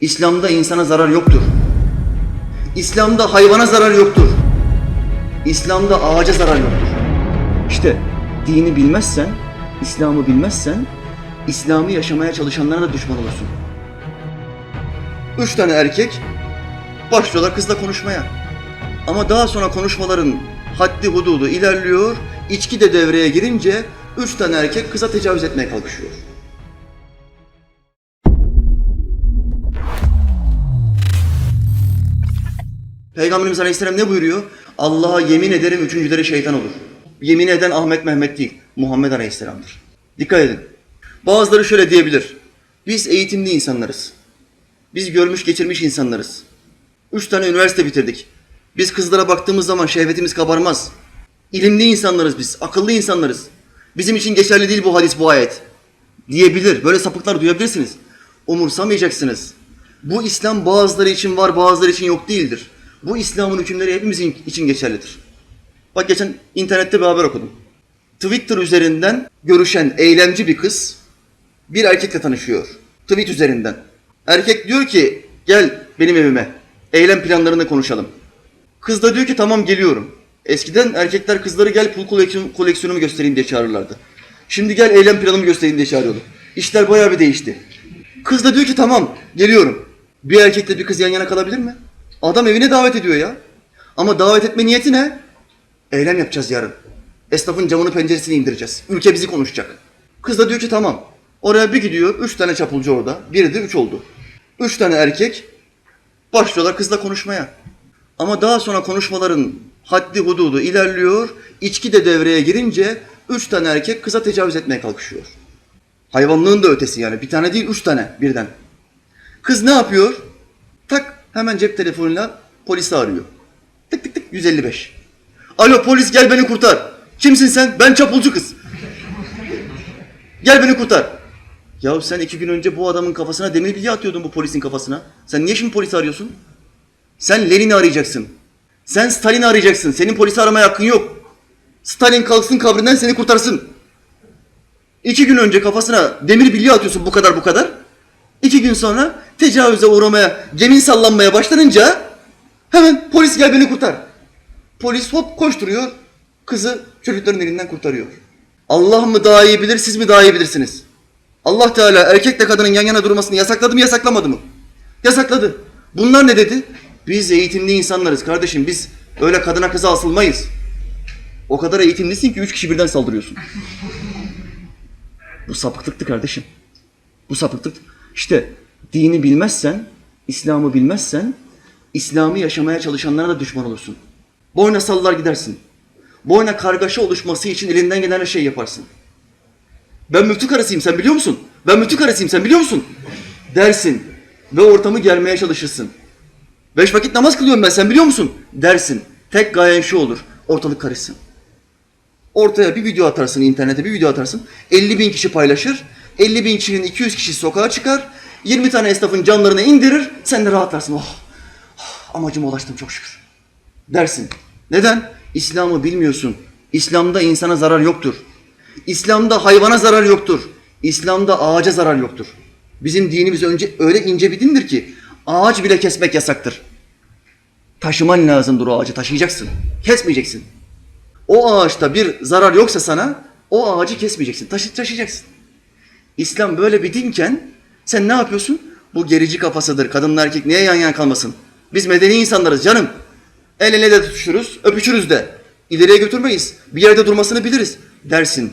İslam'da insana zarar yoktur. İslam'da hayvana zarar yoktur. İslam'da ağaca zarar yoktur. İşte dini bilmezsen, İslam'ı bilmezsen, İslam'ı yaşamaya çalışanlara da düşman olursun. Üç tane erkek başlıyorlar kızla konuşmaya. Ama daha sonra konuşmaların haddi hududu ilerliyor, içki de devreye girince üç tane erkek kıza tecavüz etmeye kalkışıyor. Peygamberimiz Aleyhisselam ne buyuruyor? Allah'a yemin ederim üçüncüleri şeytan olur. Yemin eden Ahmet Mehmet değil, Muhammed Aleyhisselam'dır. Dikkat edin. Bazıları şöyle diyebilir. Biz eğitimli insanlarız. Biz görmüş geçirmiş insanlarız. Üç tane üniversite bitirdik. Biz kızlara baktığımız zaman şehvetimiz kabarmaz. İlimli insanlarız biz, akıllı insanlarız. Bizim için geçerli değil bu hadis, bu ayet. Diyebilir, böyle sapıklar duyabilirsiniz. Umursamayacaksınız. Bu İslam bazıları için var, bazıları için yok değildir. Bu İslam'ın hükümleri hepimizin için geçerlidir. Bak geçen internette bir haber okudum. Twitter üzerinden görüşen eylemci bir kız bir erkekle tanışıyor. Tweet üzerinden. Erkek diyor ki gel benim evime. Eylem planlarını konuşalım. Kız da diyor ki tamam geliyorum. Eskiden erkekler kızları gel pul koleksiyon, koleksiyonumu göstereyim diye çağırırlardı. Şimdi gel eylem planımı göstereyim diye çağırıyorlar. İşler bayağı bir değişti. Kız da diyor ki tamam geliyorum. Bir erkekle bir kız yan yana kalabilir mi? Adam evine davet ediyor ya. Ama davet etme niyeti ne? Eylem yapacağız yarın. Esnafın camını penceresini indireceğiz. Ülke bizi konuşacak. Kız da diyor ki tamam. Oraya bir gidiyor. Üç tane çapulcu orada. Biri de üç oldu. Üç tane erkek başlıyorlar kızla konuşmaya. Ama daha sonra konuşmaların haddi hududu ilerliyor. İçki de devreye girince üç tane erkek kıza tecavüz etmeye kalkışıyor. Hayvanlığın da ötesi yani. Bir tane değil üç tane birden. Kız ne yapıyor? Tak hemen cep telefonuyla polisi arıyor. Tık tık tık 155. Alo polis gel beni kurtar. Kimsin sen? Ben çapulcu kız. Gel beni kurtar. Ya sen iki gün önce bu adamın kafasına demir bilye atıyordun bu polisin kafasına. Sen niye şimdi polisi arıyorsun? Sen Lenin'i arayacaksın. Sen Stalin'i arayacaksın. Senin polisi aramaya hakkın yok. Stalin kalksın kabrinden seni kurtarsın. İki gün önce kafasına demir bilye atıyorsun bu kadar bu kadar. İki gün sonra tecavüze uğramaya, gemin sallanmaya başlanınca hemen polis gel beni kurtar. Polis hop koşturuyor, kızı çocukların elinden kurtarıyor. Allah mı daha iyi bilir, siz mi daha iyi bilirsiniz? Allah Teala erkekle kadının yan yana durmasını yasakladı mı, yasaklamadı mı? Yasakladı. Bunlar ne dedi? Biz eğitimli insanlarız kardeşim, biz öyle kadına kıza asılmayız. O kadar eğitimlisin ki üç kişi birden saldırıyorsun. Bu sapıklıktı kardeşim. Bu sapıklık. İşte dini bilmezsen, İslam'ı bilmezsen, İslam'ı yaşamaya çalışanlara da düşman olursun. Boyna sallar gidersin. Boyna kargaşa oluşması için elinden gelen her şeyi yaparsın. Ben müftü karısıyım sen biliyor musun? Ben müftü karısıyım sen biliyor musun? Dersin ve ortamı germeye çalışırsın. Beş vakit namaz kılıyorum ben sen biliyor musun? Dersin. Tek gayen şu olur. Ortalık karışsın. Ortaya bir video atarsın, internete bir video atarsın. 50 bin kişi paylaşır. 50 bin kişinin 200 kişi sokağa çıkar. 20 tane esnafın canlarını indirir. Sen de rahatlarsın. Oh, oh amacıma ulaştım çok şükür. Dersin. Neden? İslam'ı bilmiyorsun. İslam'da insana zarar yoktur. İslam'da hayvana zarar yoktur. İslam'da ağaca zarar yoktur. Bizim dinimiz önce öyle ince bir dindir ki ağaç bile kesmek yasaktır. Taşıman lazımdır o ağacı taşıyacaksın. Kesmeyeceksin. O ağaçta bir zarar yoksa sana o ağacı kesmeyeceksin. Taşı, taşıyacaksın. İslam böyle bir dinken sen ne yapıyorsun? Bu gerici kafasıdır. Kadınla erkek niye yan yana kalmasın? Biz medeni insanlarız canım. El ele de tutuşuruz, öpüşürüz de. İleriye götürmeyiz. Bir yerde durmasını biliriz dersin.